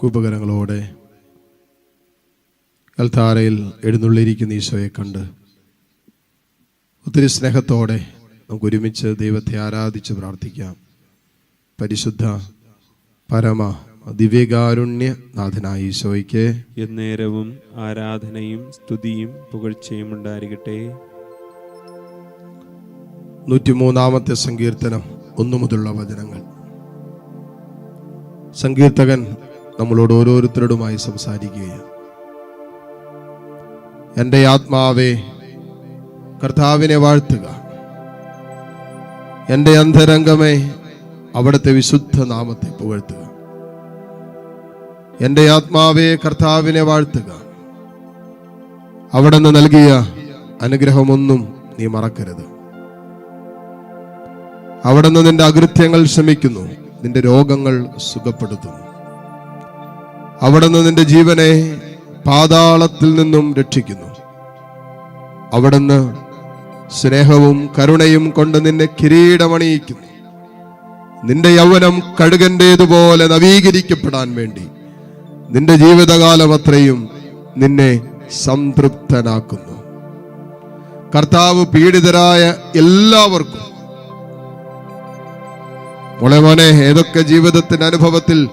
കൂപ്പകരങ്ങളോടെ കൽത്താരയിൽ എഴുന്നള്ളിയിരിക്കുന്ന ഈശോയെ കണ്ട് ഒത്തിരി സ്നേഹത്തോടെ നമുക്ക് ഒരുമിച്ച് ദൈവത്തെ ആരാധിച്ച് പ്രാർത്ഥിക്കാം. പരിശുദ്ധ പരമ ദിവ്യകാരുണ്യ നാഥനായ ഈശോയ്ക്ക് എന്നേരവും ആരാധനയും സ്തുതിയും പുകഴ്ചയും ഉണ്ടായിരിക്കട്ടെ. നൂറ്റിമൂന്നാമത്തെ സങ്കീർത്തനം ഒന്നു മുതലുള്ള വചനങ്ങൾ. സങ്കീർത്തകൻ നമ്മളോട് ഓരോരുത്തരോടുമായി സംസാരിക്കുകയാണ്. എന്റെ ആത്മാവേ കർത്താവിനെ വാഴ്ത്തുക. എന്റെ അന്തരംഗമേ അവിടുത്തെ വിശുദ്ധ നാമത്തെ പുകഴ്ത്തുക. എന്റെ ആത്മാവേ കർത്താവിനെ വാഴ്ത്തുക. അവിടെ നിന്ന് നൽകിയ അനുഗ്രഹമൊന്നും നീ മറക്കരുത്. അവിടെ നിന്ന് നിന്റെ അകൃത്യങ്ങൾ ക്ഷമിക്കുന്നു. നിന്റെ രോഗങ്ങൾ സുഖപ്പെടുത്തുന്നു. അവിടുന്ന് നിന്റെ ജീവനെ പാതാളത്തിൽ നിന്നും രക്ഷിക്കുന്നു. അവിടുന്ന് സ്നേഹവും കരുണയും കൊണ്ട് നിന്നെ കിരീടമണിയിക്കുന്നു. നിന്റെ യൗവനം കഴുകന്റേതുപോലെ നവീകരിക്കപ്പെടാൻ വേണ്ടി നിന്റെ ജീവിതകാലം അത്രയും നിന്നെ സംതൃപ്തനാക്കുന്നു. കർത്താവ് പീഡിതരായ എല്ലാവർക്കും. മോളെ മോനെ ഏതൊക്കെ ജീവിതത്തിന്റെ അനുഭവത്തിൽ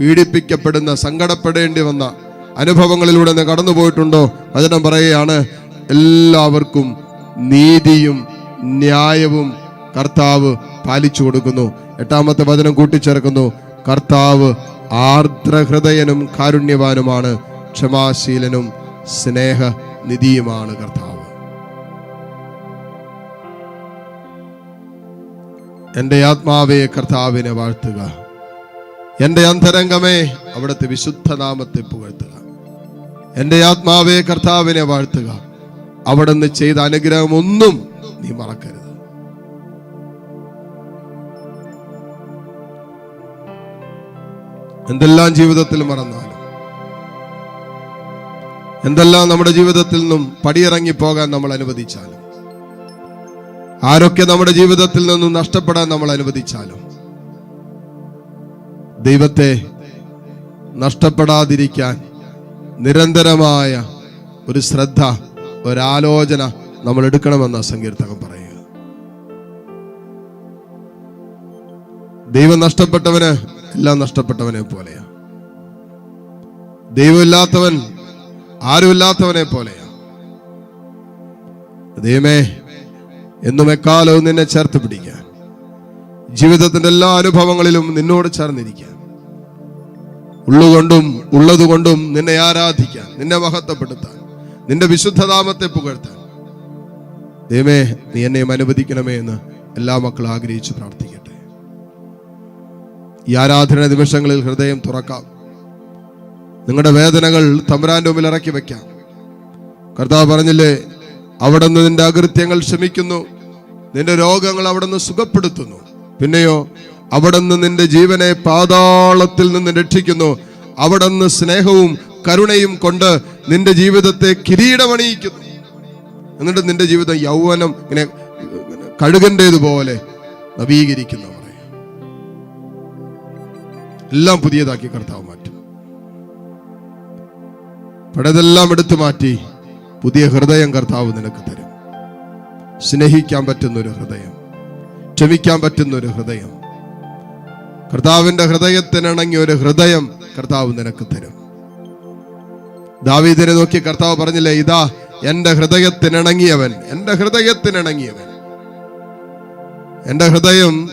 പീഡിപ്പിക്കപ്പെടുന്ന സങ്കടപ്പെടേണ്ടി വന്ന അനുഭവങ്ങളിലൂടെ നീ കടന്നുപോയിട്ടുണ്ടോ വചനം പറയുകയാണ് എല്ലാവർക്കും നീതിയും ന്യായവും കർത്താവ് പാലിച്ചു കൊടുക്കുന്നു. എട്ടാമത്തെ വചനം കൂട്ടിച്ചേർക്കുന്നു കർത്താവ് ആർദ്രഹൃദയനും കാരുണ്യവാനുമാണ് ക്ഷമാശീലനും സ്നേഹനിധിയുമാണ് കർത്താവ്. എന്റെ ആത്മാവേ കർത്താവിനെ വാഴ്ത്തുക. എന്റെ അന്തരംഗമേ അവിടുത്തെ വിശുദ്ധ നാമത്തെ പുകഴ്ത്തുക. എന്റെ ആത്മാവേ കർത്താവിനെ വാഴ്ത്തുക. അവിടുന്ന് ചെയ്ത അനുഗ്രഹമൊന്നും നീ മറക്കരുത്. എന്തെല്ലാം ജീവിതത്തിൽ മറന്നാലും എന്തെല്ലാം നമ്മുടെ ജീവിതത്തിൽ നിന്നും പടിയിറങ്ങി പോകാൻ നമ്മൾ അനുവദിച്ചാലും ആരൊക്കെ നമ്മുടെ ജീവിതത്തിൽ നിന്നും നഷ്ടപ്പെടാൻ നമ്മൾ അനുവദിച്ചാലും ദൈവത്തെ നഷ്ടപ്പെടാതിരിക്കാൻ നിരന്തരമായ ഒരു ശ്രദ്ധ ഒരാലോചന നമ്മൾ എടുക്കണമെന്ന സങ്കീർത്തകം പറയുക. ദൈവം നഷ്ടപ്പെട്ടവന് എല്ലാം നഷ്ടപ്പെട്ടവനെ പോലെയാ. ദൈവമില്ലാത്തവൻ ആരുമില്ലാത്തവനെ പോലെയാ. ദൈവമേ എന്നും എക്കാലവും നിന്നെ ചേർത്ത് പിടിക്കാൻ ജീവിതത്തിന്റെ എല്ലാ അനുഭവങ്ങളിലും നിന്നോട് ചേർന്നിരിക്കാൻ. ഉള്ളുകൊണ്ടും ഉള്ളതുകൊണ്ടും നിന്നെ ആരാധിക്കാൻ നിന്നെ മഹത്വപ്പെടുത്താൻ നിന്റെ വിശുദ്ധതാമത്തെ പുകഴ്ത്താൻ. ദൈവമേ നീ എന്നെയും അനുവദിക്കണമേ എന്ന് എല്ലാ മക്കളും ആഗ്രഹിച്ച് പ്രാർത്ഥിക്കട്ടെ. ഈ ആരാധന നിമിഷങ്ങളിൽ ഹൃദയം തുറക്കാം. നിങ്ങളുടെ വേദനകൾ തമ്പുരാന്റെ മുമ്പിൽ ഇറക്കി വെക്കാം കർത്താവ് പറഞ്ഞില്ലേ അവിടെ നിന്ന് നിന്റെ അകൃത്യങ്ങൾ ക്ഷമിക്കുന്നു നിന്റെ രോഗങ്ങൾ അവിടെ നിന്ന് സുഖപ്പെടുത്തുന്നു. പിന്നെയോ അവിടെ നിന്ന് നിന്റെ ജീവനെ പാതാളത്തിൽ നിന്ന് രക്ഷിക്കുന്നു. അവിടെ നിന്ന് സ്നേഹവും കരുണയും കൊണ്ട് നിന്റെ ജീവിതത്തെ കിരീടമണിയിക്കുന്നു. എന്നിട്ട് നിന്റെ ജീവിതം യൗവനം ഇങ്ങനെ കഴുകന്റേതുപോലെ നവീകരിക്കുന്നു എല്ലാം പുതിയതാക്കി കർത്താവ് മാറ്റും. പഴയതെല്ലാം എടുത്തു മാറ്റി പുതിയ ഹൃദയം കർത്താവ് നിനക്ക് തരും. സ്നേഹിക്കാൻ പറ്റുന്ന ഒരു ഹൃദയം ക്ഷമിക്കാൻ പറ്റുന്ന ഒരു ഹൃദയം കർത്താവിന്റെ ഹൃദയത്തിനിണങ്ങിയ ഒരു ഹൃദയം കർത്താവ് നിനക്ക് തരും. ദാവീദിനെ നോക്കി കർത്താവ് പറഞ്ഞില്ലേ ഇതാ എന്റെ ഹൃദയത്തിനിണങ്ങിയവൻ എന്റെ ഹൃദയത്തിനിണങ്ങിയവൻ. എന്റെ ഹൃദയം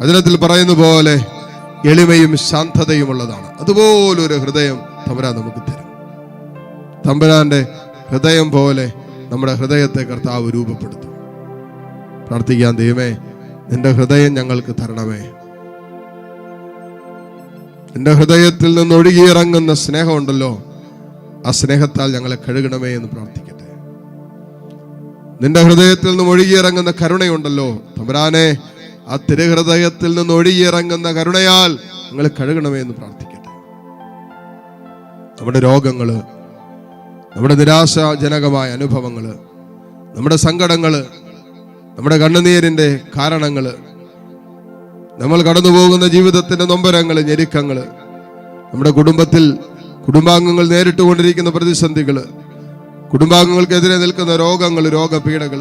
വചനത്തിൽ പറയുന്ന പോലെ എളിമയും ശാന്തതയും ഉള്ളതാണ്. അതുപോലൊരു ഹൃദയം തമ്പുരാൻ നമുക്ക് തരും. തമ്പുരാന്റെ ഹൃദയം പോലെ നമ്മുടെ ഹൃദയത്തെ കർത്താവ് രൂപപ്പെടുത്തും. പ്രാർത്ഥിക്കാൻ ദൈവമേ നിന്റെ ഹൃദയം ഞങ്ങൾക്ക് തരണമേ. നിന്റെ ഹൃദയത്തിൽ നിന്ന് ഒഴുകിയിറങ്ങുന്ന സ്നേഹമുണ്ടല്ലോ. ആ സ്നേഹത്താൽ ഞങ്ങളെ കഴുകണമേ എന്ന് പ്രാർത്ഥിക്കട്ടെ. നിന്റെ ഹൃദയത്തിൽ നിന്ന് ഒഴുകിയിറങ്ങുന്ന കരുണയുണ്ടല്ലോ. തമ്പുരാനെ ആ തിരുഹൃദയത്തിൽ നിന്ന് ഒഴുകിയിറങ്ങുന്ന കരുണയാൽ ഞങ്ങളെ കഴുകണമേ എന്ന് പ്രാർത്ഥിക്കട്ടെ. നമ്മുടെ രോഗങ്ങൾ നമ്മുടെ നിരാശാജനകമായ അനുഭവങ്ങൾ നമ്മുടെ സങ്കടങ്ങൾ നമ്മുടെ കണ്ണുനീരിന്റെ കാരണങ്ങൾ നമ്മൾ കടന്നു പോകുന്ന ജീവിതത്തിന്റെ നൊമ്പരങ്ങൾ ഞെരുക്കങ്ങൾ നമ്മുടെ കുടുംബത്തിൽ കുടുംബാംഗങ്ങൾ നേരിട്ടുകൊണ്ടിരിക്കുന്ന പ്രതിസന്ധികൾ കുടുംബാംഗങ്ങൾക്കെതിരെ നിൽക്കുന്ന രോഗങ്ങൾ രോഗപീഠകൾ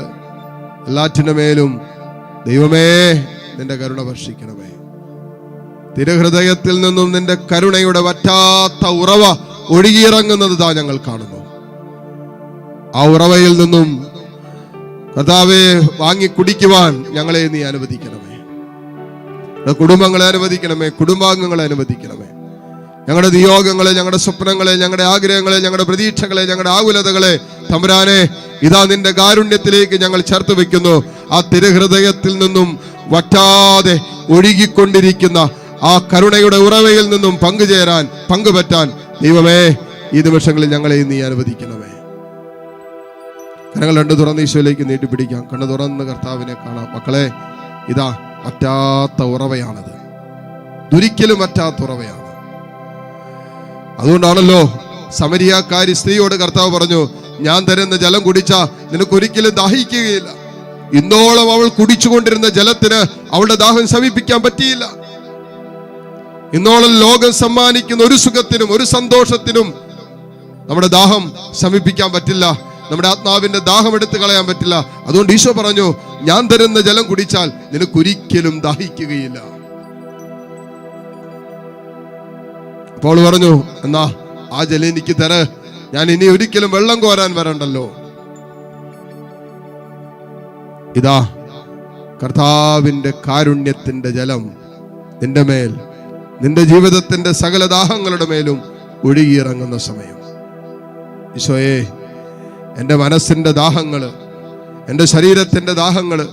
എല്ലാറ്റിന്റെ മേലും ദൈവമേ നിന്റെ കരുണ വർഷിക്കണമേ. തിരുഹൃദയത്തിൽ നിന്നും നിന്റെ കരുണയുടെ വറ്റാത്ത ഉറവ ഒഴുകിയിറങ്ങുന്നത് താ ഞങ്ങൾ കാണുന്നു. ആ ഉറവയിൽ നിന്നും കർത്താവെ വാങ്ങി കുടിക്കുവാൻ ഞങ്ങളെ നീ അനുവദിക്കണമേ. ഞങ്ങളുടെ കുടുംബങ്ങളെ അനുവദിക്കണമേ കുടുംബാംഗങ്ങളെ അനുവദിക്കണമേ. ഞങ്ങളുടെ നിയോഗങ്ങളെ ഞങ്ങളുടെ സ്വപ്നങ്ങളെ ഞങ്ങളുടെ ആഗ്രഹങ്ങളെ ഞങ്ങളുടെ പ്രതീക്ഷകളെ ഞങ്ങളുടെ ആകുലതകളെ തമ്പുരാനെ ഇതാ നിന്റെ കാരുണ്യത്തിലേക്ക് ഞങ്ങൾ ചേർത്ത് വെക്കുന്നു ആ തിരുഹൃദയത്തിൽ നിന്നും വറ്റാതെ ഒഴുകിക്കൊണ്ടിരിക്കുന്ന ആ കരുണയുടെ ഉറവയിൽ നിന്നും പങ്കുചേരാൻ പങ്കുപറ്റാൻ ദൈവമേ ഈ നിമിഷങ്ങളിൽ ഞങ്ങളെ നീ അനുവദിക്കണമേ. കരങ്ങൾ രണ്ട് തുറന്ന് ഈശോയിലേക്ക് നീട്ടിപ്പിടിക്കാം. കണ്ണു തുറന്ന് കർത്താവിനെ കാണാം. മക്കളെ ഇതാ പറ്റാത്ത ഉറവയാണത്. ദുരിക്കലും പറ്റാത്ത ഉറവയാണ്. അതുകൊണ്ടാണല്ലോ സമരിയാക്കാരി സ്ത്രീയോട് കർത്താവ് പറഞ്ഞു ഞാൻ തരുന്ന ജലം കുടിച്ച നിനക്കൊരിക്കലും ദാഹിക്കുകയില്ല. ഇന്നോളം അവൾ കുടിച്ചുകൊണ്ടിരുന്ന ജലത്തിന് അവളുടെ ദാഹം ശമിപ്പിക്കാൻ പറ്റിയില്ല. ഇന്നോളം ലോകം സമ്മാനിക്കുന്ന ഒരു സുഖത്തിനും ഒരു സന്തോഷത്തിനും നമ്മുടെ ദാഹം ശമിപ്പിക്കാൻ പറ്റില്ല. നമ്മുടെ ആത്മാവിന്റെ ദാഹം എടുത്തു കളയാൻ പറ്റില്ല. അതുകൊണ്ട് ഈശോ പറഞ്ഞു ഞാൻ തരുന്ന ജലം കുടിച്ചാൽ നിനക്കൊരിക്കലും ദാഹിക്കുകയില്ല. അപ്പോൾ പറഞ്ഞു എന്നാ ആ ജലം എനിക്ക് തര. ഞാൻ ഇനി ഒരിക്കലും വെള്ളം കോരാൻ വരണ്ടല്ലോ. ഇതാ കർത്താവിന്റെ കാരുണ്യത്തിന്റെ ജലം നിന്റെ മേൽ നിന്റെ ജീവിതത്തിന്റെ സകല ദാഹങ്ങളുടെ മേലും ഒഴുകിയിറങ്ങുന്ന സമയം. ഈശോയെ എന്റെ മനസ്സിന്റെ ദാഹങ്ങൾ എന്റെ ശരീരത്തിന്റെ ദാഹങ്ങൾ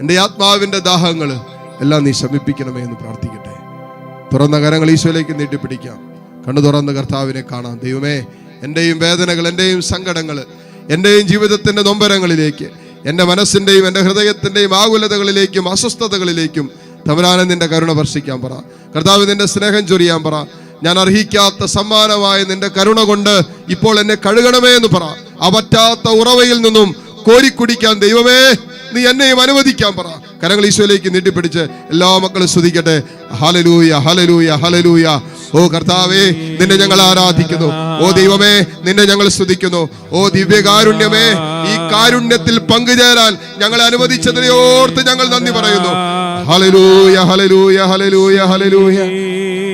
എന്റെ ആത്മാവിന്റെ ദാഹങ്ങൾ എല്ലാം നീ ശമിപ്പിക്കണമേ എന്ന് പ്രാർത്ഥിക്കട്ടെ. തുറന്ന കരങ്ങൾ ഈശോയിലേക്ക് നീട്ടിപ്പിടിക്കാം. കണ്ണു തുറന്ന് കർത്താവിനെ കാണാം. ദൈവമേ എന്റെയും വേദനകൾ എന്റെയും സങ്കടങ്ങൾ എന്റെയും ജീവിതത്തിന്റെ നൊമ്പരങ്ങളിലേക്ക് എന്റെ മനസ്സിന്റെയും എന്റെ ഹൃദയത്തിന്റെയും ആകുലതകളിലേക്കും അസ്വസ്ഥതകളിലേക്കും തമരാനൻ നിന്റെ കരുണ വർഷിക്കാൻ പറ. കർത്താവ് നിന്റെ സ്നേഹം ചൊരിയാൻ പറ. ഞാൻ അർഹിക്കാത്ത സമ്മാനമായ നിന്റെ കരുണ കൊണ്ട് ഇപ്പോൾ എന്നെ കഴുകണമേ എന്ന് പറ. ആ പറ്റാത്ത ഉറവയിൽ നിന്നും കോരിക്കുടിക്കാൻ ദൈവമേ നീ എന്നെയും അനുവദിക്കാൻ പറ. കരങ്ങൾ ഈശോയിലേക്ക് നീട്ടിപ്പിടിച്ച് എല്ലാ മക്കളും സ്തുതിക്കട്ടെ. ഹലലൂയ ഹലലൂയ ഹലലൂയ ഓ കർത്താവേ നിന്നെ ഞങ്ങൾ ആരാധിക്കുന്നു. ഓ ദൈവമേ നിന്നെ ഞങ്ങൾ സ്തുതിക്കുന്നു. ഓ ദിവ്യകാരുണ്യമേ ഈ കാരുണ്യത്തിൽ പങ്കുചേരാൻ ഞങ്ങളെ അനുവദിച്ചതിനെ ഓർത്ത് ഞങ്ങൾ നന്ദി പറയുന്നു. ഹലലൂയ ഹലലൂയ ഹലലൂയ ഹലലൂയ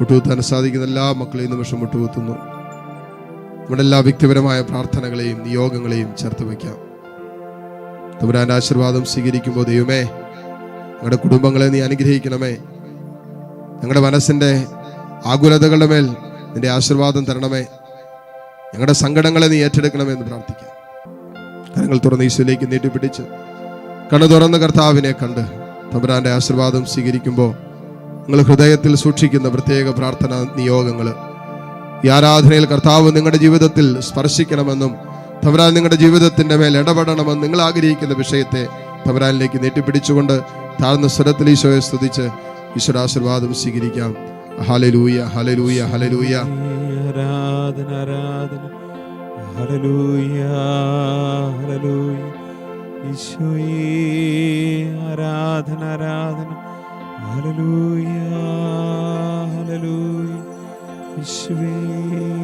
മുട്ടുകുത്താൻ സാധിക്കുന്ന എല്ലാ മക്കളെയും നിമിഷം മുട്ടുകുത്തുന്നു. നമ്മുടെ എല്ലാ വ്യക്തിപരമായ പ്രാർത്ഥനകളെയും നിയോഗങ്ങളെയും ചേർത്ത് വയ്ക്കാം. തമ്പുരാന്റെ ആശീർവാദം സ്വീകരിക്കുമ്പോൾ ദൈവമേ ഞങ്ങളുടെ കുടുംബങ്ങളെ നീ അനുഗ്രഹിക്കണമേ. ഞങ്ങളുടെ മനസ്സിന്റെ ആകുലതകളുടെ മേൽ നിന്റെ ആശീർവാദം തരണമേ. ഞങ്ങളുടെ സങ്കടങ്ങളെ നീ ഏറ്റെടുക്കണമേ എന്ന് പ്രാർത്ഥിക്കാം. കരങ്ങൾ തുറന്ന് ഈശോയിലേക്ക് നീട്ടിപ്പിടിച്ച് കണ്ണു തുറന്ന് കർത്താവിനെ കണ്ട് തമ്പുരാന്റെ ആശീർവാദം സ്വീകരിക്കുമ്പോൾ നിങ്ങൾ ഹൃദയത്തിൽ സൂക്ഷിക്കുന്ന പ്രത്യേക പ്രാർത്ഥന നിയോഗങ്ങൾ. ഈ ആരാധനയിൽ കർത്താവ് നിങ്ങളുടെ ജീവിതത്തിൽ സ്പർശിക്കണമെന്നും തമരാൻ നിങ്ങളുടെ ജീവിതത്തിന്റെ മേൽ ഇടപെടണമെന്ന് നിങ്ങൾ ആഗ്രഹിക്കുന്ന വിഷയത്തെ തമരാനിലേക്ക് നീട്ടിപ്പിടിച്ചുകൊണ്ട് താഴ്ന്ന സ്വരത്തിൽ ഈശോയെ സ്തുതിച്ച് ഈശ്വരാശീർവാദം സ്വീകരിക്കാം. ഹലലൂയ ഹലലൂയ ഹലലൂയ ആരാധന ആരാധന. Hallelujah hallelujah. ഈശോയേ ആരാധന ആരാധന. ഹല്ലേലൂയ ഹല്ലേലൂയ ഈശോയേ